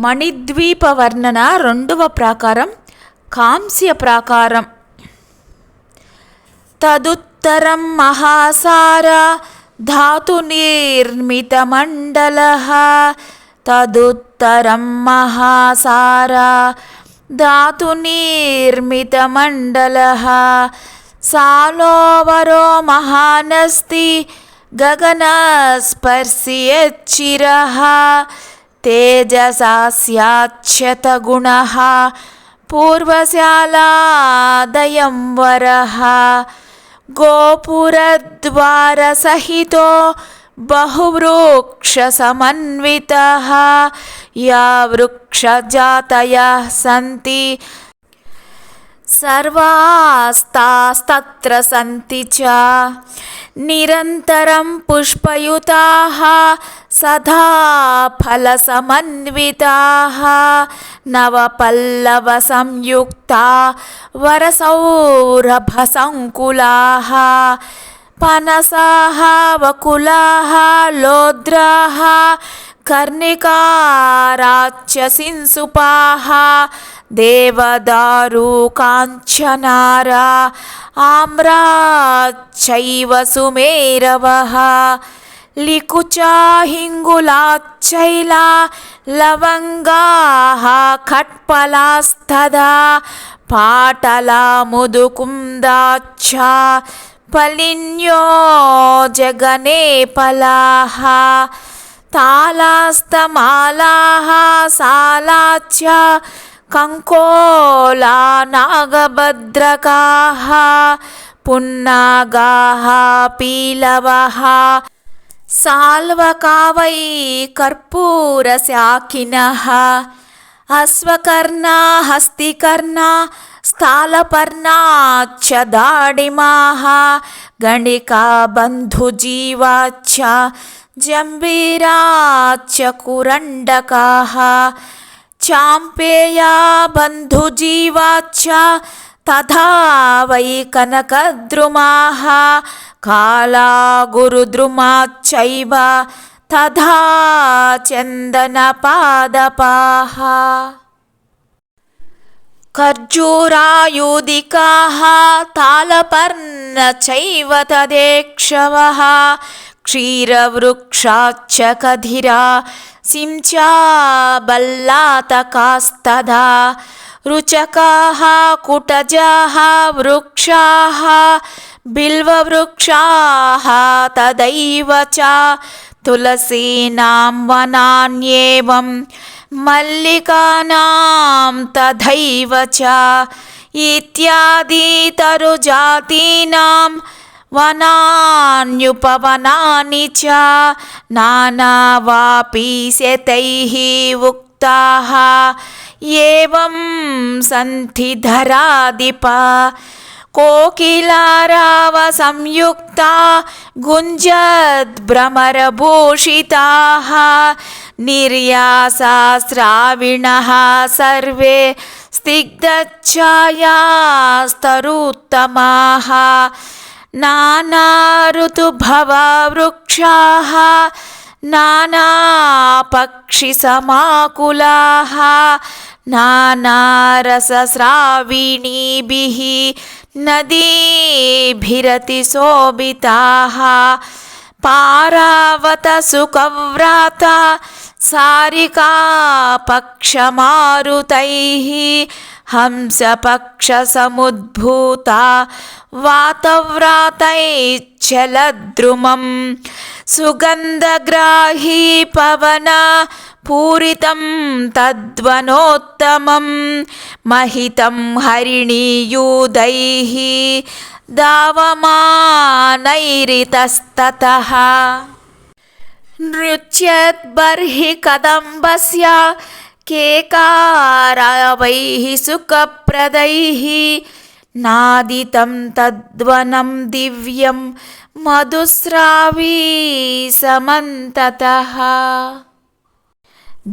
మణిద్వీప వర్ణన రెండవ ప్రాకారం కాంస్య ప్రాకారం. తదుత్తరం మహాసార ధాతునిర్మితమండలः. తదుత్తరం మహాసార ధాతునిర్మితమండలः. సాలోవరో మహానస్తి గగనస్పర్శి తేజసా స్యాచ్యతగుణ పూర్వశాలాదయం వర గోపురద్వారసహితో బహువృక్షసమన్విత యా వృక్షజాతయ సంతి सर्वास्तास्तत्र सन्ति च निरन्तरं पुष्पयुताः सदा फलसमन्विताः नवपल्लवसंयुक्ता वरसौरभसङ्कुलाः पनसाः वकुलाः लोद्राः कर्णिकाराच्च सिंसुपाः देवदारु काञ्चनारा आम्राच्चैव सुमेरवः लिकुचा हिङ्गुलाच्चैला लवङ्गाः खट्पलास्तदा पाटला मुदुकुन्दाच्च पलिन्यो जगनेपलाः तालास्तमालाः తాళాస్తమాలాహ సాలాచ్య కంకోలా నాగభద్రకాః పున్నాగాః పీలవః సాల్వకావై కర్పూరశాఖినः అశ్వకర్ణా హస్తికర్ణా స్థాళపర్ణాచ్చ దాడిమాహ గణికా బంధుజీవాచ్చ जम्बीराच्च कुरण्डकाः चाम्पेया बन्धुजीवाच्च तथा वै कनकद्रुमाः काला गुरुद्रुमाच्चैव तथा चन्दनपादपाः। खर्जूरायुधिकाः तालपर्न चैव तदेक्षवः क्षीरवृक्षाच्च कधिरा सिंचा बल्लातकास्तदा रुचकाः कुटजाः वृक्षाः बिल्ववृक्षाः तदैव च तुलसीनां वनान्येवं मल्लिकानां तथैव च వనాన్యుపవనాని చ నానావాపి శతైః ఉక్తాః. ఏవం సంధి ధరాధిప కోకిలారావ సంయుక్త గుంజద్భ్రమరభూషితా. నిర్యాసా శ్రావిణ సర్వే స్నిగ్ధఛాయాస్తరుత్తమా नाना ऋतुभवृक्षाः नाना पक्षिसमाकुलाः नदीभिरतिशोभिताः पारावतसुकव्राता सारिकापक्षमारुतैः हंसपक्षसमुद्भूता वातव्रातैश्चलद्रुमं सुगन्धग्राही पवन पूरितं तद्वनोत्तमं महितं हरिणीयूदैः दावमानैरितस्ततः। नृत्यद्बर्हि कदम्बस्य केकारवैः सुखप्रदैः नादितं तद्वनं दिव्यं మధుస్రావీ సమంతతః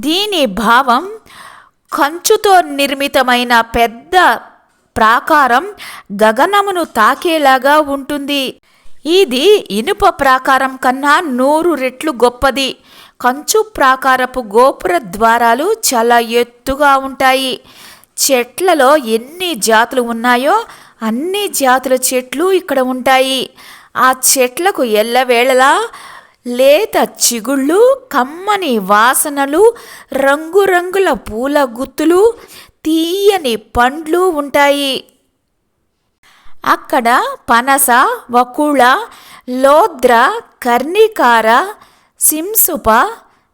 దీని భావం కంచుతో నిర్మితమైన పెద్ద ప్రాకారం గగనమును తాకేలాగా ఉంటుంది ఇది ఇనుప ప్రాకారం కన్నా నూరు రెట్లు గొప్పది. కంచు ప్రాకారపు గోపుర ద్వారాలు చాలా ఎత్తుగా ఉంటాయి. చెట్లలో ఎన్ని జాతులు ఉన్నాయో అన్ని జాతుల చెట్లు ఇక్కడ ఉంటాయి. ఆ చెట్లకు ఎల్లవేళలా లేత చిగుళ్ళు కమ్మని వాసనలు రంగురంగుల పూల గుత్తులు తీయని పండ్లు ఉంటాయి. అక్కడ పనస వకుళ లోద్ర కర్ణికార సింసుప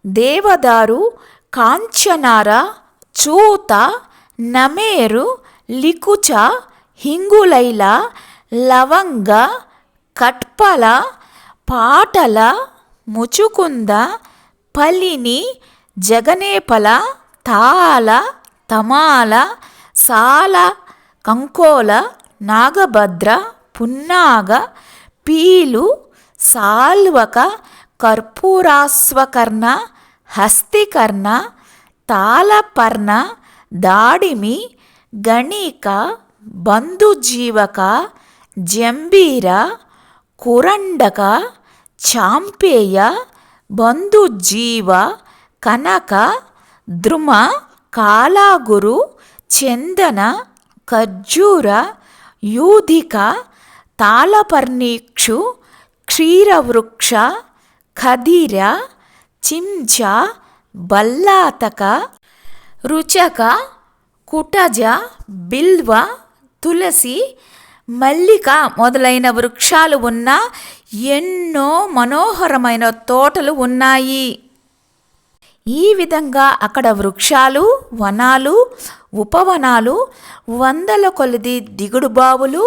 దేవదారు కాంచనార చూత నమేరు లికుచ హింగులైల లవంగ కట్పల పాటల ముచుకుంద పలిని జగనేపల తాళ తమాల సాల కంకోల నాగభద్ర పున్నాగ పీలు సాల్వక కర్పూరాస్వకర్ణ హస్తికర్ణ తాళపర్ణ దాడిమి గణిక బంధుజీవక జంబీర కురండక చాంపేయ బంధుజీవ కనక ద్రుమ కాలాగురు చందన ఖర్జూర యూధిక తాళపర్ణీక్షు క్షీరవృక్ష ఖదిర చించ బల్లాతక రుచక కుటజ బిల్వ తులసి మల్లిక మొదలైన వృక్షాలు ఉన్న ఎన్నో మనోహరమైన తోటలు ఉన్నాయి. ఈ విధంగా అక్కడ వృక్షాలు వనాలు ఉపవనాలు వందల కొలది దిగుడు బావులు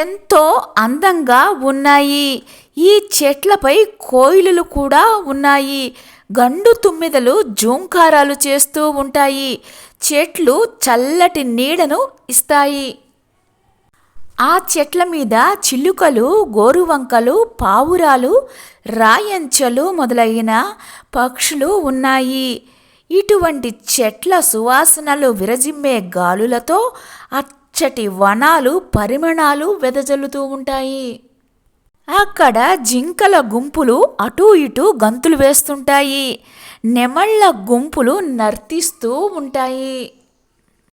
ఎంతో అందంగా ఉన్నాయి. ఈ చెట్లపై కోయిలులు కూడా ఉన్నాయి. గండు తుమ్మిదలు జూంకారాలు చేస్తూ ఉంటాయి. చెట్లు చల్లటి నీడను ఇస్తాయి. ఆ చెట్ల మీద చిలుకలు గోరువంకలు పావురాలు రాయంచలు మొదలైన పక్షులు ఉన్నాయి. ఇటువంటి చెట్ల సువాసనలు విరజిమ్మే గాలులతో అచ్చటి వనాలు పరిమణాలు వెదజల్లుతూ ఉంటాయి. అక్కడ జింకల గుంపులు అటూ ఇటూ గంతులు వేస్తుంటాయి. నెమళ్ళ గుంపులు నర్తిస్తూ ఉంటాయి.